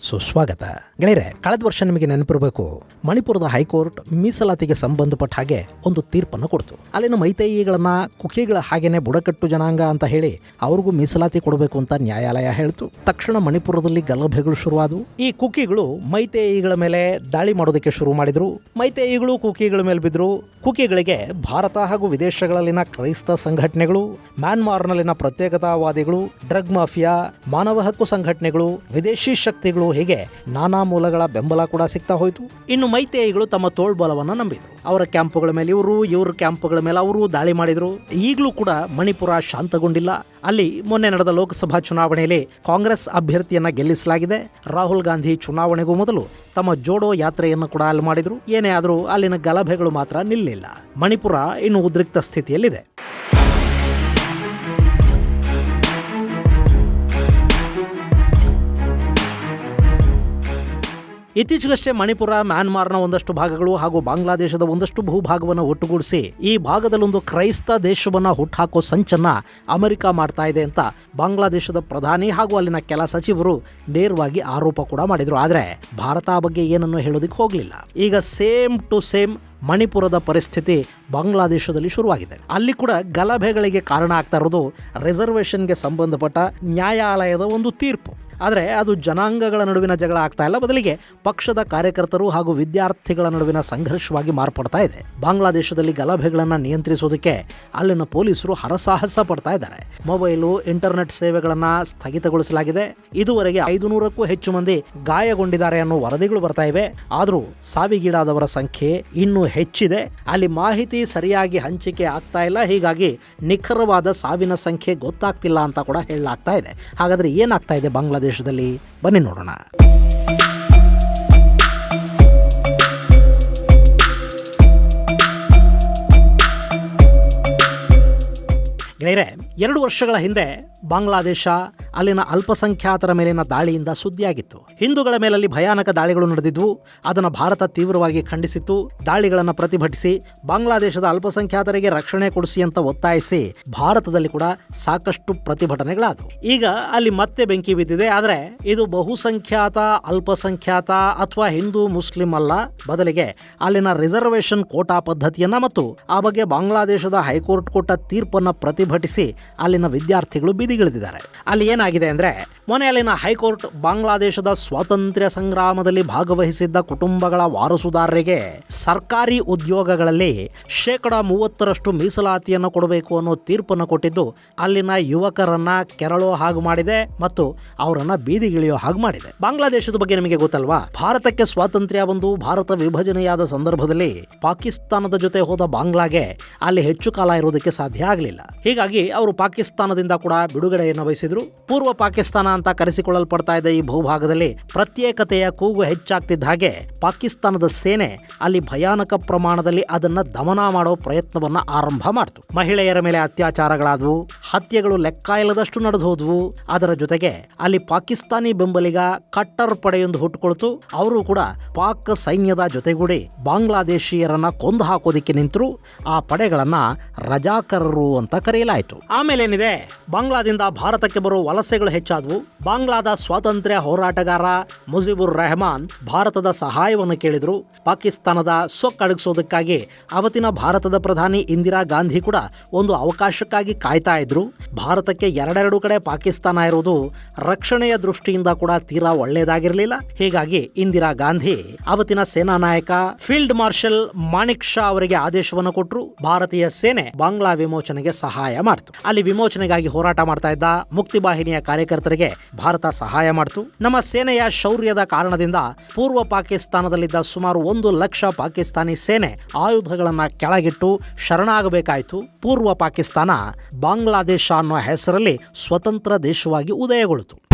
ಸುಸ್ವಾಗತ. ಗೆಳೆಯರೆ, ಕಳೆದ ವರ್ಷ ನಿಮಗೆ ನೆನಪಿರಬೇಕು, ಮಣಿಪುರದ ಹೈಕೋರ್ಟ್ ಮೀಸಲಾತಿಗೆ ಸಂಬಂಧಪಟ್ಟ ಹಾಗೆ ಒಂದು ತೀರ್ಪನ್ನು ಕೊಡ್ತು. ಅಲ್ಲಿನ ಮೈತೈಯಿಗಳನ್ನ ಕುಕಿಗಳ ಹಾಗೇನೆ ಬುಡಕಟ್ಟು ಜನಾಂಗ ಅಂತ ಹೇಳಿ ಅವ್ರಿಗೂ ಮೀಸಲಾತಿ ಕೊಡಬೇಕು ಅಂತ ನ್ಯಾಯಾಲಯ ಹೇಳ್ತು. ತಕ್ಷಣ ಮಣಿಪುರದಲ್ಲಿ ಗಲಭೆಗಳು ಶುರುವಾದವು. ಈ ಕುಕಿಗಳು ಮೈತೇಯಿಗಳ ಮೇಲೆ ದಾಳಿ ಮಾಡೋದಕ್ಕೆ ಶುರು ಮಾಡಿದ್ರು. ಮೈತೇಯಿಗಳು ಕುಕಿಗಳ ಮೇಲೆ ಬಿದ್ರು ಕುಕಿಗಳಿಗೆ ಭಾರತ ಹಾಗೂ ವಿದೇಶಗಳಲ್ಲಿನ ಕ್ರೈಸ್ತ ಸಂಘಟನೆಗಳು, ಮ್ಯಾನ್ಮಾರ್ನಲ್ಲಿನ ಪ್ರತ್ಯೇಕತಾವಾದಿಗಳು, ಡ್ರಗ್ ಮಾಫಿಯಾ, ಮಾನವ ಹಕ್ಕು ಸಂಘಟನೆಗಳು, ವಿದೇಶಿ ಶಕ್ತಿಗಳು ಹೀಗೆ ನಾನಾ ಮೂಲಗಳ ಬೆಂಬಲ ಕೂಡ ಸಿಗ್ತಾ ಹೋಯಿತು. ಇನ್ನು ಮೈತೇಯಿಗಳು ತಮ್ಮ ತೋಳ್ಬಲವನ್ನು ನಂಬಿದ್ರು. ಅವರ ಕ್ಯಾಂಪುಗಳ ಮೇಲೆ ಇವರು, ಇವರ ಕ್ಯಾಂಪುಗಳ ಮೇಲೆ ಅವರು ದಾಳಿ ಮಾಡಿದ್ರು. ಈಗಲೂ ಕೂಡ ಮಣಿಪುರ ಶಾಂತಗೊಂಡಿಲ್ಲ. ಅಲ್ಲಿ ಮೊನ್ನೆ ನಡೆದ ಲೋಕಸಭಾ ಚುನಾವಣೆಯಲ್ಲಿ ಕಾಂಗ್ರೆಸ್ ಅಭ್ಯರ್ಥಿಯನ್ನ ಗೆಲ್ಲಿಸಲಾಗಿದೆ. ರಾಹುಲ್ ಗಾಂಧಿ ಚುನಾವಣೆಗೂ ಮೊದಲು ತಮ್ಮ ಜೋಡೋ ಯಾತ್ರೆಯನ್ನು ಕೂಡ ಅಲ್ಲಿ ಮಾಡಿದ್ರು. ಏನೇ ಆದರೂ ಅಲ್ಲಿನ ಗಲಭೆಗಳು ಮಾತ್ರ ನಿಲ್ಲಿಲ್ಲ. ಮಣಿಪುರ ಇನ್ನು ಉದ್ರಿಕ್ತ ಸ್ಥಿತಿಯಲ್ಲಿದೆ. ಇತ್ತೀಚೆಗಷ್ಟೇ ಮಣಿಪುರ, ಮ್ಯಾನ್ಮಾರ್ನ ಒಂದಷ್ಟು ಭಾಗಗಳು ಹಾಗೂ ಬಾಂಗ್ಲಾದೇಶದ ಒಂದಷ್ಟು ಭೂಭಾಗವನ್ನು ಒಟ್ಟುಗೂಡಿಸಿ ಈ ಭಾಗದಲ್ಲೊಂದು ಕ್ರೈಸ್ತ ದೇಶವನ್ನು ಹುಟ್ಟಾಕೋ ಸಂಚನ್ನ ಅಮೆರಿಕ ಮಾಡ್ತಾ ಇದೆ ಅಂತ ಬಾಂಗ್ಲಾದೇಶದ ಪ್ರಧಾನಿ ಹಾಗೂ ಅಲ್ಲಿನ ಕೆಲ ಸಚಿವರು ನೇರವಾಗಿ ಆರೋಪ ಕೂಡ ಮಾಡಿದ್ರು. ಆದರೆ ಭಾರತ ಬಗ್ಗೆ ಏನನ್ನು ಹೇಳೋದಕ್ಕೆ ಹೋಗಲಿಲ್ಲ. ಈಗ ಸೇಮ್ ಟು ಸೇಮ್ ಮಣಿಪುರದ ಪರಿಸ್ಥಿತಿ ಬಾಂಗ್ಲಾದೇಶದಲ್ಲಿ ಶುರುವಾಗಿದೆ. ಅಲ್ಲಿ ಕೂಡ ಗಲಭೆಗಳಿಗೆ ಕಾರಣ ಆಗ್ತಾ ಇರೋದು ರಿಸರ್ವೇಷನ್ಗೆ ಸಂಬಂಧಪಟ್ಟ ನ್ಯಾಯಾಲಯದ ಒಂದು ತೀರ್ಪು. ಆದರೆ ಅದು ಜನಾಂಗಗಳ ನಡುವಿನ ಜಗಳ ಆಗ್ತಾ ಇಲ್ಲ. ಬದಲಿಗೆ ಪಕ್ಷದ ಕಾರ್ಯಕರ್ತರು ಹಾಗೂ ವಿದ್ಯಾರ್ಥಿಗಳ ನಡುವಿನ ಸಂಘರ್ಷವಾಗಿ ಮಾರ್ಪಡ್ತಾ ಇದೆ. ಬಾಂಗ್ಲಾದೇಶದಲ್ಲಿ ಗಲಭೆಗಳನ್ನು ನಿಯಂತ್ರಿಸೋದಕ್ಕೆ ಅಲ್ಲಿನ ಪೊಲೀಸರು ಹರಸಾಹಸ ಪಡ್ತಾ ಇದ್ದಾರೆ. ಮೊಬೈಲು, ಇಂಟರ್ನೆಟ್ ಸೇವೆಗಳನ್ನು ಸ್ಥಗಿತಗೊಳಿಸಲಾಗಿದೆ. ಇದುವರೆಗೆ ಐದು ನೂರಕ್ಕೂ ಹೆಚ್ಚು ಮಂದಿ ಗಾಯಗೊಂಡಿದ್ದಾರೆ ಅನ್ನೋ ವರದಿಗಳು ಬರ್ತಾ ಇವೆ. ಆದರೂ ಸಾವಿಗೀಡಾದವರ ಸಂಖ್ಯೆ ಇನ್ನೂ ಹೆಚ್ಚಿದೆ. ಅಲ್ಲಿ ಮಾಹಿತಿ ಸರಿಯಾಗಿ ಹಂಚಿಕೆ ಆಗ್ತಾ ಇಲ್ಲ. ಹೀಗಾಗಿ ನಿಖರವಾದ ಸಾವಿನ ಸಂಖ್ಯೆ ಗೊತ್ತಾಗ್ತಿಲ್ಲ ಅಂತ ಕೂಡ ಹೇಳಲಾಗ್ತಾ ಇದೆ. ಹಾಗಾದ್ರೆ ಏನಾಗ್ತಾ ಇದೆ ಬಾಂಗ್ಲಾದೇಶದಲ್ಲಿ ಬನ್ನಿ ನೋಡೋಣ. ಗೆಳೆಯರೆ, ಎರಡು ವರ್ಷಗಳ ಹಿಂದೆ ಬಾಂಗ್ಲಾದೇಶ ಅಲ್ಲಿನ ಅಲ್ಪಸಂಖ್ಯಾತರ ಮೇಲಿನ ದಾಳಿಯಿಂದ ಸುದ್ದಿಯಾಗಿತ್ತು. ಹಿಂದೂಗಳ ಮೇಲಲ್ಲಿ ಭಯಾನಕ ದಾಳಿಗಳು ನಡೆದಿದ್ವು. ಅದನ್ನು ಭಾರತ ತೀವ್ರವಾಗಿ ಖಂಡಿಸಿತ್ತು. ದಾಳಿಗಳನ್ನು ಪ್ರತಿಭಟಿಸಿ, ಬಾಂಗ್ಲಾದೇಶದ ಅಲ್ಪಸಂಖ್ಯಾತರಿಗೆ ರಕ್ಷಣೆ ಕೊಡಿಸಿ ಅಂತ ಒತ್ತಾಯಿಸಿ ಭಾರತದಲ್ಲಿ ಕೂಡ ಸಾಕಷ್ಟು ಪ್ರತಿಭಟನೆಗಳಾದವು. ಈಗ ಅಲ್ಲಿ ಮತ್ತೆ ಬೆಂಕಿ ಬಿದ್ದಿದೆ. ಆದರೆ ಇದು ಬಹುಸಂಖ್ಯಾತ, ಅಲ್ಪಸಂಖ್ಯಾತ ಅಥವಾ ಹಿಂದೂ, ಮುಸ್ಲಿಂ ಅಲ್ಲ. ಬದಲಿಗೆ ಅಲ್ಲಿನ ರಿಸರ್ವೇಷನ್ ಕೋಟಾ ಪದ್ಧತಿಯನ್ನ ಮತ್ತು ಆ ಬಗ್ಗೆ ಬಾಂಗ್ಲಾದೇಶದ ಹೈಕೋರ್ಟ್ ಕೊಟ್ಟ ತೀರ್ಪನ್ನ ಪ್ರತಿಭಟಿಸಿ ಅಲ್ಲಿನ ವಿದ್ಯಾರ್ಥಿಗಳು ಬೀದಿಗಿಳಿದಿದ್ದಾರೆ. ಅಲ್ಲಿ ಏನಾಗಿದೆ ಅಂದ್ರೆ, ಮೊನ್ನೆ ಅಲ್ಲಿನ ಹೈಕೋರ್ಟ್ ಬಾಂಗ್ಲಾದೇಶದ ಸ್ವಾತಂತ್ರ್ಯ ಸಂಗ್ರಾಮದಲ್ಲಿ ಭಾಗವಹಿಸಿದ್ದ ಕುಟುಂಬಗಳ ವಾರಸುದಾರರಿಗೆ ಸರ್ಕಾರಿ ಉದ್ಯೋಗಗಳಲ್ಲಿ ಶೇಕಡ ಮೂವತ್ತರಷ್ಟು ಮೀಸಲಾತಿಯನ್ನು ಕೊಡಬೇಕು ಅನ್ನೋ ತೀರ್ಪನ್ನು ಕೊಟ್ಟಿದ್ದು, ಅಲ್ಲಿನ ಯುವಕರನ್ನ ಕೆರಳೋ ಹಾಗೆ ಮಾಡಿದೆ ಮತ್ತು ಅವರನ್ನ ಬೀದಿಗಿಳಿಯೋ ಹಾಗೆ ಮಾಡಿದೆ. ಬಾಂಗ್ಲಾದೇಶದ ಬಗ್ಗೆ ನಿಮಗೆ ಗೊತ್ತಲ್ವಾ? ಭಾರತಕ್ಕೆ ಸ್ವಾತಂತ್ರ್ಯ ಬಂದು ಭಾರತ ವಿಭಜನೆಯಾದ ಸಂದರ್ಭದಲ್ಲಿ ಪಾಕಿಸ್ತಾನದ ಜೊತೆ ಹೋದ ಬಾಂಗ್ಲಾಗೆ ಅಲ್ಲಿ ಹೆಚ್ಚು ಕಾಲ ಇರೋದಕ್ಕೆ ಸಾಧ್ಯ ಆಗಲಿಲ್ಲ. ಅವರು ಪಾಕಿಸ್ತಾನದಿಂದ ಕೂಡ ಬಿಡುಗಡೆಯನ್ನು ಬಯಸಿದ್ರು ಪೂರ್ವ ಪಾಕಿಸ್ತಾನ ಅಂತ ಕರೆಸಿಕೊಳ್ಳಲ್ಪಡ್ತಾ ಇದ್ದ ಈ ಭೂಭಾಗದಲ್ಲಿ ಪ್ರತ್ಯೇಕತೆಯ ಕೂಗು ಹೆಚ್ಚಾಗ್ತಿದ್ದ ಹಾಗೆ ಪಾಕಿಸ್ತಾನದ ಸೇನೆ ಅಲ್ಲಿ ಭಯಾನಕ ಪ್ರಮಾಣದಲ್ಲಿ ಅದನ್ನ ದಮನ ಮಾಡೋ ಪ್ರಯತ್ನವನ್ನ ಆರಂಭ ಮಾಡಿತು. ಮಹಿಳೆಯರ ಮೇಲೆ ಅತ್ಯಾಚಾರಗಳಾದವು, ಹತ್ಯೆಗಳು ಲೆಕ್ಕ ಇಲ್ಲದಷ್ಟು ನಡೆದು ಹೋದ್ವು. ಅದರ ಜೊತೆಗೆ ಅಲ್ಲಿ ಪಾಕಿಸ್ತಾನಿ ಬೆಂಬಲಿಗ ಕಟ್ಟರ್ ಪಡೆಯೊಂದು ಹುಟ್ಟುಕೊಳ್ತು. ಅವರು ಕೂಡ ಪಾಕ್ ಸೈನ್ಯದ ಜೊತೆಗೂಡಿ ಬಾಂಗ್ಲಾದೇಶಿಯರನ್ನ ಕೊಂದು ಹಾಕೋದಿಕ್ಕೆ ನಿಂತರು. ಆ ಪಡೆಗಳನ್ನ ರಜಾಕರರು ಅಂತ ಕರೆಯಲಾಯಿತು ಆಮೇಲೆ ಏನಿದೆ ಬಾಂಗ್ಲಾದಿಂದ ಭಾರತಕ್ಕೆ ಬರುವ ವಲಸೆಗಳು ಹೆಚ್ಚಾದವು. ಬಾಂಗ್ಲಾದ ಸ್ವಾತಂತ್ರ್ಯ ಹೋರಾಟಗಾರ ಮುಜಿಬುರ್ ರೆಹಮಾನ್ ಭಾರತದ ಸಹಾಯವನ್ನು ಕೇಳಿದ್ರು. ಪಾಕಿಸ್ತಾನದ ಸೊಕ್ಕಡಗಿಸೋದಕ್ಕಾಗಿ ಅವತ್ತಿನ ಭಾರತದ ಪ್ರಧಾನಿ ಇಂದಿರಾ ಗಾಂಧಿ ಕೂಡ ಒಂದು ಅವಕಾಶಕ್ಕಾಗಿ ಕಾಯ್ತಾ ಇದ್ರು. ಭಾರತಕ್ಕೆ ಎರಡೆರಡು ಕಡೆ ಪಾಕಿಸ್ತಾನ ಇರುವುದು ರಕ್ಷಣೆಯ ದೃಷ್ಟಿಯಿಂದ ಕೂಡ ತೀರಾ ಒಳ್ಳೆಯದಾಗಿರಲಿಲ್ಲ ಹೀಗಾಗಿ ಇಂದಿರಾ ಗಾಂಧಿ, ಅವತ್ತಿನ ಸೇನಾ ನಾಯಕ ಫೀಲ್ಡ್ ಮಾರ್ಷಲ್ ಮಾಣಿಕ್ ಶಾ ಅವರಿಗೆ ಆದೇಶವನ್ನು ಕೊಟ್ಟರು ಭಾರತೀಯ ಸೇನೆ ಬಾಂಗ್ಲಾ ವಿಮೋಚನೆಗೆ ಸಹಾಯ ಮಾಡಿತು. ಅಲ್ಲಿ ವಿಮೋಚನೆಗಾಗಿ ಹೋರಾಟ ಮಾಡ್ತಾ ಇದ್ದ ಮುಕ್ತಿ ವಾಹಿನಿಯ ಕಾರ್ಯಕರ್ತರಿಗೆ ಭಾರತ ಸಹಾಯ ಮಾಡಿತು. ನಮ್ಮ ಸೇನೆಯ ಶೌರ್ಯದ ಕಾರಣದಿಂದ ಪೂರ್ವ ಪಾಕಿಸ್ತಾನದಲ್ಲಿದ್ದ ಸುಮಾರು ಒಂದು ಲಕ್ಷ ಪಾಕಿಸ್ತಾನಿ ಸೇನೆ ಆಯುಧಗಳನ್ನು ಕೆಳಗಿಟ್ಟು ಶರಣಾಗಬೇಕಾಯಿತು. ಪೂರ್ವ ಪಾಕಿಸ್ತಾನ ಬಾಂಗ್ಲಾದೇಶ ಅನ್ನೋ ಹೆಸರಲ್ಲಿ ಸ್ವತಂತ್ರ ದೇಶವಾಗಿ ಉದಯಗೊಳ್ತು.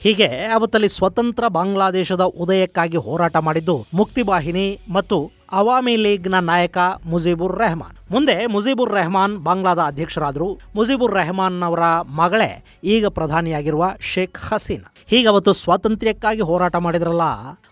ಹೀಗೆ ಅವತ್ತಲ್ಲಿ ಸ್ವತಂತ್ರ ಬಾಂಗ್ಲಾದೇಶದ ಉದಯಕ್ಕಾಗಿ ಹೋರಾಟ ಮಾಡಿದ್ದು ಮುಕ್ತಿ ವಾಹಿನಿ ಮತ್ತು ಅವಾಮಿ ಲೀಗ್ನ ನಾಯಕ ಮುಜೀಬುರ್ ರೆಹಮಾನ್. ಮುಂದೆ ಮುಜೀಬುರ್ ರೆಹಮಾನ್ ಬಾಂಗ್ಲಾದ ಅಧ್ಯಕ್ಷರಾದರು. ಮುಜೀಬುರ್ ರೆಹಮಾನ್ ಅವರ ಮಗಳೇ ಈಗ ಪ್ರಧಾನಿಯಾಗಿರುವ ಶೇಖ್ ಹಸೀನಾ. ಹೀಗವತ್ತು ಸ್ವಾತಂತ್ರ್ಯಕ್ಕಾಗಿ ಹೋರಾಟ ಮಾಡಿದ್ರಲ್ಲ,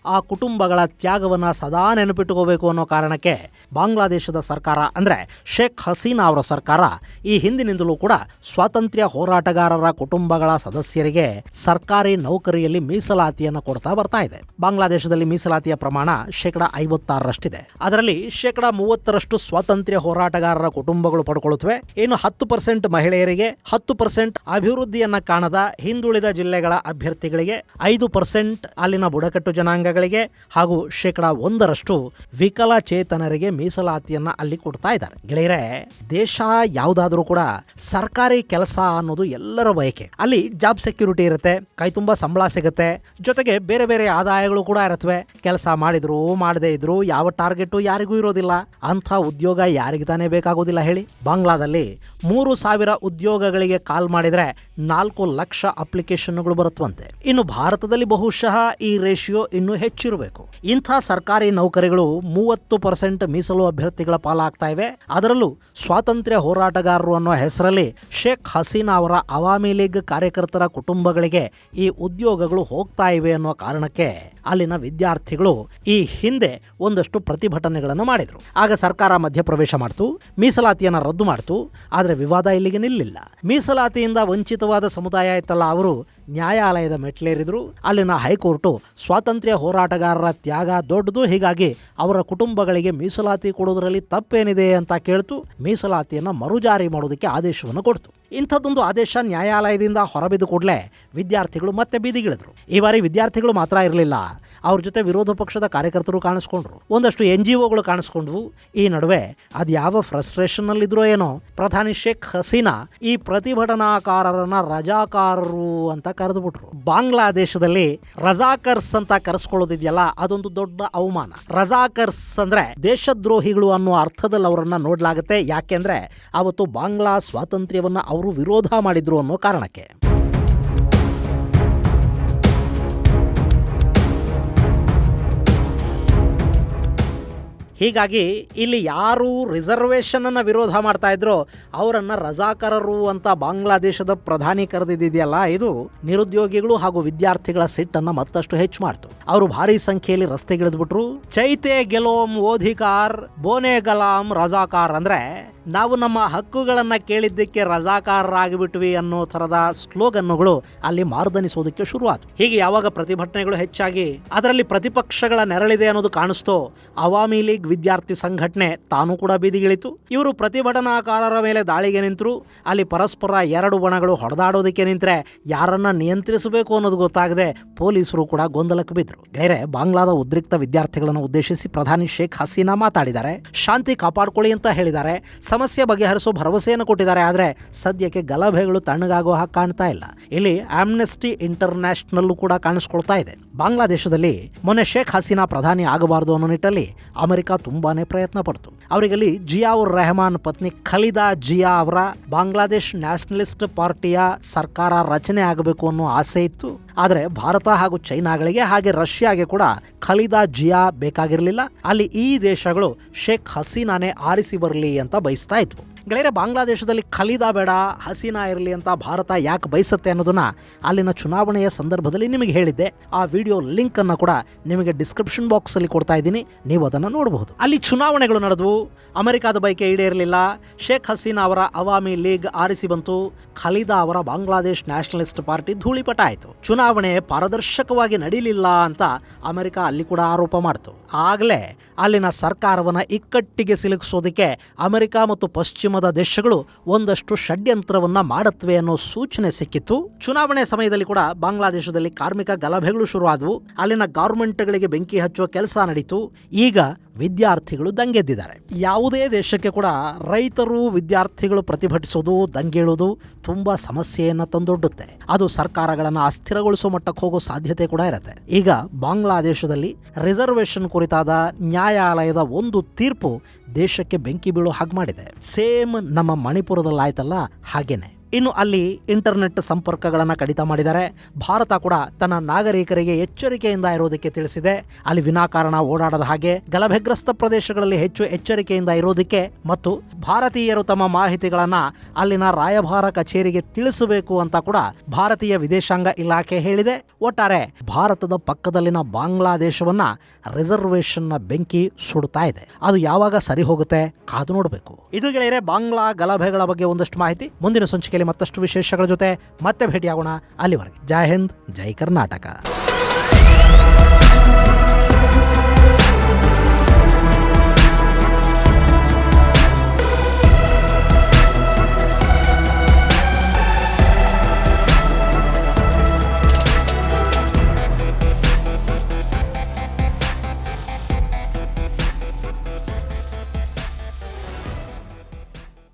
ಆ ಕುಟುಂಬಗಳ ತ್ಯಾಗವನ್ನ ಸದಾ ನೆನಪಿಟ್ಟುಕೋಬೇಕು ಅನ್ನೋ ಕಾರಣಕ್ಕೆ ಬಾಂಗ್ಲಾದೇಶದ ಸರ್ಕಾರ, ಅಂದ್ರೆ ಶೇಖ್ ಹಸೀನಾ ಅವರ ಸರ್ಕಾರ, ಈ ಹಿಂದಿನಿಂದಲೂ ಕೂಡ ಸ್ವಾತಂತ್ರ್ಯ ಹೋರಾಟಗಾರರ ಕುಟುಂಬಗಳ ಸದಸ್ಯರಿಗೆ ಸರ್ಕಾರಿ ನೌಕರಿಯಲ್ಲಿ ಮೀಸಲಾತಿಯನ್ನು ಕೊಡ್ತಾ ಬರ್ತಾ ಇದೆ. ಬಾಂಗ್ಲಾದೇಶದಲ್ಲಿ ಮೀಸಲಾತಿಯ ಪ್ರಮಾಣ ಶೇಕಡ ಐವತ್ತಾರರಷ್ಟಿದೆ. ಅದರಲ್ಲಿ ಶೇಕಡ ಮೂವತ್ತರಷ್ಟು ಸ್ವಾತಂತ್ರ್ಯ ಹೋರಾಟಗಾರರ ಕುಟುಂಬಗಳು ಪಡ್ಕೊಳ್ಳುತ್ತವೆ. ಇನ್ನು ಹತ್ತು ಪರ್ಸೆಂಟ್ ಮಹಿಳೆಯರಿಗೆ, ಹತ್ತು ಪರ್ಸೆಂಟ್ ಅಭಿವೃದ್ಧಿಯನ್ನ ಕಾಣದ ಹಿಂದುಳಿದ ಜಿಲ್ಲೆಗಳ ಅಭ್ಯರ್ಥಿಗಳಿಗೆ, ಐದು ಪರ್ಸೆಂಟ್ ಅಲ್ಲಿನ ಬುಡಕಟ್ಟು ಜನಾಂಗಗಳಿಗೆ ಹಾಗೂ ಶೇಕಡ ಒಂದರಷ್ಟು ವಿಕಲಚೇತನರಿಗೆ ಮೀಸಲಾತಿಯನ್ನ ಅಲ್ಲಿ ಕೊಡ್ತಾ ಇದ್ದಾರೆ. ಗೆಳೆಯರೆ, ದೇಶ ಯಾವುದಾದ್ರೂ ಕೂಡ ಸರ್ಕಾರಿ ಕೆಲಸ ಅನ್ನೋದು ಎಲ್ಲರ ಬಯಕೆ. ಅಲ್ಲಿ ಜಾಬ್ ಸೆಕ್ಯೂರಿಟಿ ಇರುತ್ತೆ, ಕೈ ತುಂಬಾ ಸಂಬಳ ಸಿಗುತ್ತೆ, ಜೊತೆಗೆ ಬೇರೆ ಬೇರೆ ಆದಾಯಗಳು ಕೂಡ ಇರುತ್ತವೆ. ಕೆಲಸ ಮಾಡಿದ್ರು, ಮಾಡದೇ ಇದ್ರು, ಯಾವ ಟಾರ್ಗೆಟ್ ಯಾರಿಗೂ ಇರೋದಿಲ್ಲ. ಅಂಥ ಉದ್ಯೋಗ ಯಾರಿಗೆ ತಾನೇ ಬೇಕಾಗೋದಿಲ್ಲ ಹೇಳಿ. ಬಾಂಗ್ಲಾದಲ್ಲಿ ಮೂರು ಸಾವಿರ ಉದ್ಯೋಗಗಳಿಗೆ ಕಾಲ್ ಮಾಡಿದ್ರೆ ನಾಲ್ಕು ಲಕ್ಷ ಅಪ್ಲಿಕೇಶನ್ಗಳು ಬರುತ್ತವಂತೆ. ಇನ್ನು ಭಾರತದಲ್ಲಿ ಬಹುಶಃ ಈ ರೇಷಿಯೋ ಇನ್ನೂ ಹೆಚ್ಚಿರಬೇಕು. ಇಂಥ ಸರ್ಕಾರಿ ನೌಕರಿಗಳು ಮೂವತ್ತು ಪರ್ಸೆಂಟ್ ಮೀಸಲು ಅಭ್ಯರ್ಥಿಗಳ ಪಾಲಾಗ್ತಾ ಇವೆ. ಅದರಲ್ಲೂ ಸ್ವಾತಂತ್ರ್ಯ ಹೋರಾಟಗಾರರು ಅನ್ನೋ ಹೆಸರಲ್ಲಿ ಶೇಖ್ ಹಸೀನಾ ಅವರ ಅವಾಮಿ ಲೀಗ್ ಕಾರ್ಯಕರ್ತರ ಕುಟುಂಬಗಳಿಗೆ ಈ ಉದ್ಯೋಗಗಳು ಹೋಗ್ತಾ ಇವೆ ಅನ್ನೋ ಕಾರಣಕ್ಕೆ ಅಲ್ಲಿನ ವಿದ್ಯಾರ್ಥಿಗಳು ಈ ಹಿಂದೆ ಒಂದಷ್ಟು ಪ್ರತಿಭಟನೆಗಳನ್ನು ಮಾಡಿದರು. ಆಗ ಸರ್ಕಾರ ಮಧ್ಯಪ್ರವೇಶ ಮಾಡ್ತು, ಮೀಸಲಾತಿಯನ್ನು ರದ್ದು ಮಾಡ್ತು, ಆದರೆ ವಿವಾದ ಇಲ್ಲಿಗೆ ನಿಲ್ಲಿಲ್ಲ. ಮೀಸಲಾತಿಯಿಂದ ವಂಚಿತವಾದ ಸಮುದಾಯ ಇತ್ತಲ್ಲ ಅವರು, ನ್ಯಾಯಾಲಯದ ಮೆಟ್ಲೇರಿದ್ರು ಅಲ್ಲಿನ ಹೈಕೋರ್ಟು ಸ್ವಾತಂತ್ರ್ಯ ಹೋರಾಟಗಾರರ ತ್ಯಾಗ ದೊಡ್ಡದು, ಹೀಗಾಗಿ ಅವರ ಕುಟುಂಬಗಳಿಗೆ ಮೀಸಲಾತಿ ಕೊಡೋದರಲ್ಲಿ ತಪ್ಪೇನಿದೆ ಅಂತ ಕೇಳ್ತು, ಮೀಸಲಾತಿಯನ್ನು ಮರುಜಾರಿ ಮಾಡೋದಕ್ಕೆ ಆದೇಶವನ್ನು ಕೊಡ್ತು. ಇಂಥದ್ದೊಂದು ಆದೇಶ ನ್ಯಾಯಾಲಯದಿಂದ ಹೊರಬಿದ್ದು ಕೂಡಲೇ ವಿದ್ಯಾರ್ಥಿಗಳು ಮತ್ತೆ ಬೀದಿಗಿಳಿದ್ರು. ಈ ಬಾರಿ ವಿದ್ಯಾರ್ಥಿಗಳು ಮಾತ್ರ ಇರಲಿಲ್ಲ. ಅವ್ರ ಜೊತೆ ವಿರೋಧ ಪಕ್ಷದ ಕಾರ್ಯಕರ್ತರು ಕಾಣಿಸ್ಕೊಂಡ್ರು. ಒಂದಷ್ಟು ಎನ್ ಜಿ ಒಗಳು ಕಾಣಿಸ್ಕೊಂಡ್ವು. ಈ ನಡುವೆ ಅದು ಯಾವ ಫ್ರಸ್ಟ್ರೇಷನ್ನಲ್ಲಿದ್ರೋ ಏನೋ ಪ್ರಧಾನಿ ಶೇಖ್ ಹಸೀನಾ ಈ ಪ್ರತಿಭಟನಾಕಾರರನ್ನ ರಜಾಕಾರರು ಅಂತ ಕರೆದುಬಿಟ್ರು. ಬಾಂಗ್ಲಾದೇಶದಲ್ಲಿ ರಜಾಕರ್ಸ್ ಅಂತ ಕರೆಸ್ಕೊಳ್ಳೋದಿದೆಯಲ್ಲ, ಅದೊಂದು ದೊಡ್ಡ ಅವಮಾನ. ರಜಾಕರ್ಸ್ ಅಂದ್ರೆ ದೇಶದ್ರೋಹಿಗಳು ಅನ್ನೋ ಅರ್ಥದಲ್ಲಿ ಅವರನ್ನ ನೋಡ್ಲಾಗುತ್ತೆ. ಯಾಕೆಂದ್ರೆ ಅವತ್ತು ಬಾಂಗ್ಲಾ ಸ್ವಾತಂತ್ರ್ಯವನ್ನ ಅವರು ವಿರೋಧ ಮಾಡಿದ್ರು ಅನ್ನೋ ಕಾರಣಕ್ಕೆ. ಹೀಗಾಗಿ ಇಲ್ಲಿ ಯಾರು ರಿಸರ್ವೇಷನನ್ನು ವಿರೋಧ ಮಾಡ್ತಾ ಇದ್ರೋ ಅವರನ್ನು ರಜಾಕರರು ಅಂತ ಬಾಂಗ್ಲಾದೇಶದ ಪ್ರಧಾನಿ ಕರೆದಿದ್ದಿದೆಯಲ್ಲ, ಇದು ನಿರುದ್ಯೋಗಿಗಳು ಹಾಗೂ ವಿದ್ಯಾರ್ಥಿಗಳ ಸಿಟ್ಟನ್ನು ಮತ್ತಷ್ಟು ಹೆಚ್ಚು ಮಾಡ್ತು. ಅವರು ಭಾರಿ ಸಂಖ್ಯೆಯಲ್ಲಿ ರಸ್ತೆಗಿಳಿದ್ಬಿಟ್ರು. ಚೈತೆ ಗೆಲೋಮ್ ಓಧಿಕಾರ್, ಬೋನೆ ಗಲಾಂ ರಜಾಕಾರ್ ಅಂದ್ರೆ ನಾವು ನಮ್ಮ ಹಕ್ಕುಗಳನ್ನು ಕೇಳಿದ್ದಕ್ಕೆ ರಜಾಕಾರರಾಗಿಬಿಟ್ವಿ ಅನ್ನೋ ಥರದ ಸ್ಲೋಗನ್ನುಗಳು ಅಲ್ಲಿ ಮಾರ್ದನಿಸೋದಕ್ಕೆ ಶುರುವಾತು ಹೀಗೆ ಯಾವಾಗ ಪ್ರತಿಭಟನೆಗಳು ಹೆಚ್ಚಾಗಿ ಅದರಲ್ಲಿ ಪ್ರತಿಪಕ್ಷಗಳ ನೆರಳಿದೆ ಅನ್ನೋದು ಕಾಣಿಸ್ತೋ. ಅವಾಮಿ ಲೀಗ್ ವಿದ್ಯಾರ್ಥಿ ಸಂಘಟನೆ ತಾನು ಕೂಡ ಬೀದಿಗಿಳಿತು. ಇವರು ಪ್ರತಿಭಟನಾಕಾರರ ಮೇಲೆ ದಾಳಿಗೆ ನಿಂತರು. ಅಲ್ಲಿ ಪರಸ್ಪರ ಎರಡು ಬಣಗಳು ಹೊಡೆದಾಡೋದಕ್ಕೆ ನಿಂತರೆ ಯಾರನ್ನ ನಿಯಂತ್ರಿಸಬೇಕು ಅನ್ನೋದು ಗೊತ್ತಾಗದೆ ಪೊಲೀಸರು ಕೂಡ ಗೊಂದಲಕ್ಕೆ ಬಿದ್ದರು ಬೇರೆ ಬಾಂಗ್ಲಾದ ಉದ್ರಿಕ್ತ ವಿದ್ಯಾರ್ಥಿಗಳನ್ನು ಉದ್ದೇಶಿಸಿ ಪ್ರಧಾನಿ ಶೇಖ್ ಹಸೀನಾ ಮಾತಾಡಿದ್ದಾರೆ. ಶಾಂತಿ ಕಾಪಾಡ್ಕೊಳ್ಳಿ ಅಂತ ಹೇಳಿದ್ದಾರೆ. ಸಮಸ್ಯೆ ಬಗೆಹರಿಸೋ ಭರವಸೆಯನ್ನು ಕೊಟ್ಟಿದ್ದಾರೆ, ಆದರೆ ಸದ್ಯಕ್ಕೆ ಗಲಭೆಗಳು ತಣ್ಣಗಾಗೋ ಹಾಗೆ ಕಾಣ್ತಾ ಇಲ್ಲ. ಇಲ್ಲಿ ಆಮ್ನೆಸ್ಟಿ ಇಂಟರ್ನ್ಯಾಷನಲ್ ಕೂಡ ಕಾಣಿಸ್ಕೊಳ್ತಾ ಇದೆ. ಬಾಂಗ್ಲಾದೇಶದಲ್ಲಿ ಮೊನ್ನೆ ಶೇಖ್ ಹಸೀನಾ ಪ್ರಧಾನಿ ಆಗಬಾರದು ಅನ್ನೋ ನಿಟ್ಟಲ್ಲಿ ಅಮೆರಿಕ ತುಂಬಾನೇ ಪ್ರಯತ್ನ ಪಡ್ತು. ಅವರಿಗಲ್ಲಿ ಜಿಯಾ ಉರ್ ರೆಹಮಾನ್ ಪತ್ನಿ ಖಲೀದಾ ಜಿಯಾ ಅವರ ಬಾಂಗ್ಲಾದೇಶ್ ನ್ಯಾಷನಲಿಸ್ಟ್ ಪಾರ್ಟಿಯ ಸರ್ಕಾರ ರಚನೆ ಆಗಬೇಕು ಅನ್ನೋ ಆಸೆ ಇತ್ತು. ಆದರೆ ಭಾರತ ಹಾಗೂ ಚೈನಾಗಳಿಗೆ ಹಾಗೆ ರಷ್ಯಾಗೆ ಕೂಡ ಖಲೀದಾ ಜಿಯಾ ಬೇಕಾಗಿರಲಿಲ್ಲ. ಅಲ್ಲಿ ಈ ದೇಶಗಳು ಶೇಖ್ ಹಸೀನಾನೇ ಆರಿಸಿ ಬರಲಿ ಅಂತ ಬಯಸ್ತಾ ಇದ್ವು. ಗೆಳೆಯರೆ, ಬಾಂಗ್ಲಾದೇಶದಲ್ಲಿ ಖಲೀದಾ ಬೇಡ, ಹಸೀನಾ ಇರಲಿ ಅಂತ ಭಾರತ ಯಾಕೆ ಬಯಸುತ್ತೆ ಅನ್ನೋದನ್ನ ಅಲ್ಲಿನ ಚುನಾವಣೆಯ ಸಂದರ್ಭದಲ್ಲಿ ನಿಮಗೆ ಹೇಳಿದ್ದೆ. ಆ ವಿಡಿಯೋ ಲಿಂಕ್ ಅನ್ನು ಕೂಡ ನಿಮಗೆ ಡಿಸ್ಕ್ರಿಪ್ಷನ್ ಬಾಕ್ಸ್ ಅಲ್ಲಿ ಕೊಡ್ತಾ ಇದ್ದೀನಿ. ನೀವು ಅದನ್ನು ನೋಡಬಹುದು. ಅಲ್ಲಿ ಚುನಾವಣೆಗಳು ನಡೆದವು. ಅಮೆರಿಕದ ಬೈಕೆ ಈಡೇರಲಿಲ್ಲ. ಶೇಖ್ ಹಸೀನಾ ಅವರ ಅವಾಮಿ ಲೀಗ್ ಆರಿಸಿ ಬಂತು. ಖಲೀದಾ ಅವರ ಬಾಂಗ್ಲಾದೇಶ್ ನ್ಯಾಷನಲಿಸ್ಟ್ ಪಾರ್ಟಿ ಧೂಳಿಪಟ ಆಯಿತು. ಚುನಾವಣೆ ಪಾರದರ್ಶಕವಾಗಿ ನಡೀಲಿಲ್ಲ ಅಂತ ಅಮೆರಿಕ ಅಲ್ಲಿ ಕೂಡ ಆರೋಪ ಮಾಡಿತು. ಆಗಲೇ ಅಲ್ಲಿನ ಸರ್ಕಾರವನ್ನ ಇಕ್ಕಟ್ಟಿಗೆ ಸಿಲುಕಿಸೋದಕ್ಕೆ ಅಮೆರಿಕ ಮತ್ತು ಪಶ್ಚಿಮದ ದೇಶಗಳು ಒಂದಷ್ಟು ಷಡ್ಯಂತ್ರವನ್ನ ಮಾಡುತ್ತವೆ ಅನ್ನೋ ಸೂಚನೆ ಸಿಕ್ಕಿತ್ತು. ಚುನಾವಣೆ ಸಮಯದಲ್ಲಿ ಕೂಡ ಬಾಂಗ್ಲಾದೇಶದಲ್ಲಿ ಕಾರ್ಮಿಕ ಗಲಭೆಗಳು ಶುರುವಾದವು. ಅಲ್ಲಿನ ಗೌರ್ಮೆಂಟ್ಗಳಿಗೆ ಬೆಂಕಿ ಹಚ್ಚುವ ಕೆಲಸ ನಡೀತು. ಈಗ ವಿದ್ಯಾರ್ಥಿಗಳು ದಂಗೆದ್ದಿದ್ದಾರೆ. ಯಾವುದೇ ದೇಶಕ್ಕೆ ಕೂಡ ರೈತರು ವಿದ್ಯಾರ್ಥಿಗಳು ಪ್ರತಿಭಟಿಸೋದು, ದಂಗೇಳೋದು ತುಂಬಾ ಸಮಸ್ಯೆಯನ್ನು ತಂದೊಡ್ಡುತ್ತೆ. ಅದು ಸರ್ಕಾರಗಳನ್ನು ಅಸ್ಥಿರಗೊಳಿಸೋ ಮಟ್ಟಕ್ಕೆ ಹೋಗೋ ಸಾಧ್ಯತೆ ಕೂಡ ಇರುತ್ತೆ. ಈಗ ಬಾಂಗ್ಲಾದೇಶದಲ್ಲಿ ರಿಸರ್ವೇಶನ್ ಕುರಿತಾದ ನ್ಯಾಯಾಲಯದ ಒಂದು ತೀರ್ಪು ದೇಶಕ್ಕೆ ಬೆಂಕಿ ಬೀಳೋ ಹಾಗೆ ಮಾಡಿದೆ. ಸೇಮ್ ನಮ್ಮ ಮಣಿಪುರದಲ್ಲಿ ಆಯ್ತಲ್ಲ ಹಾಗೇನೆ. ಇನ್ನು ಅಲ್ಲಿ ಇಂಟರ್ನೆಟ್ ಸಂಪರ್ಕಗಳನ್ನು ಕಡಿತ ಮಾಡಿದ್ದಾರೆ. ಭಾರತ ಕೂಡ ತನ್ನ ನಾಗರಿಕರಿಗೆ ಎಚ್ಚರಿಕೆಯಿಂದ ಇರೋದಕ್ಕೆ ತಿಳಿಸಿದೆ. ಅಲ್ಲಿ ವಿನಾಕಾರಣ ಓಡಾಡದ ಹಾಗೆ ಗಲಭೆಗ್ರಸ್ತ ಪ್ರದೇಶಗಳಲ್ಲಿ ಹೆಚ್ಚು ಎಚ್ಚರಿಕೆಯಿಂದ ಇರೋದಕ್ಕೆ ಮತ್ತು ಭಾರತೀಯರು ತಮ್ಮ ಮಾಹಿತಿಗಳನ್ನ ಅಲ್ಲಿನ ರಾಯಭಾರ ಕಚೇರಿಗೆ ತಿಳಿಸಬೇಕು ಅಂತ ಕೂಡ ಭಾರತೀಯ ವಿದೇಶಾಂಗ ಇಲಾಖೆ ಹೇಳಿದೆ. ಒಟ್ಟಾರೆ ಭಾರತದ ಪಕ್ಕದಲ್ಲಿನ ಬಾಂಗ್ಲಾದೇಶವನ್ನ ರಿಸರ್ವೇಶನ್ನ ಬೆಂಕಿ ಸುಡ್ತಾ ಇದೆ. ಅದು ಯಾವಾಗ ಸರಿ ಹೋಗುತ್ತೆ ಕಾದು ನೋಡಬೇಕು. ಇದು ಗೆಳೆಯರೆ, ಬಾಂಗ್ಲಾ ಗಲಭೆಗಳ ಬಗ್ಗೆ ಒಂದಷ್ಟು ಮಾಹಿತಿ. ಮುಂದಿನ ಮತ್ತಷ್ಟು ವಿಶೇಷಗಳ ಜೊತೆ ಮತ್ತೆ ಭೇಟಿಯಾಗೋಣ ಅಲ್ಲಿವರೆಗೆ. ಜೈ ಹಿಂದ್ ಜೈ ಕರ್ನಾಟಕ.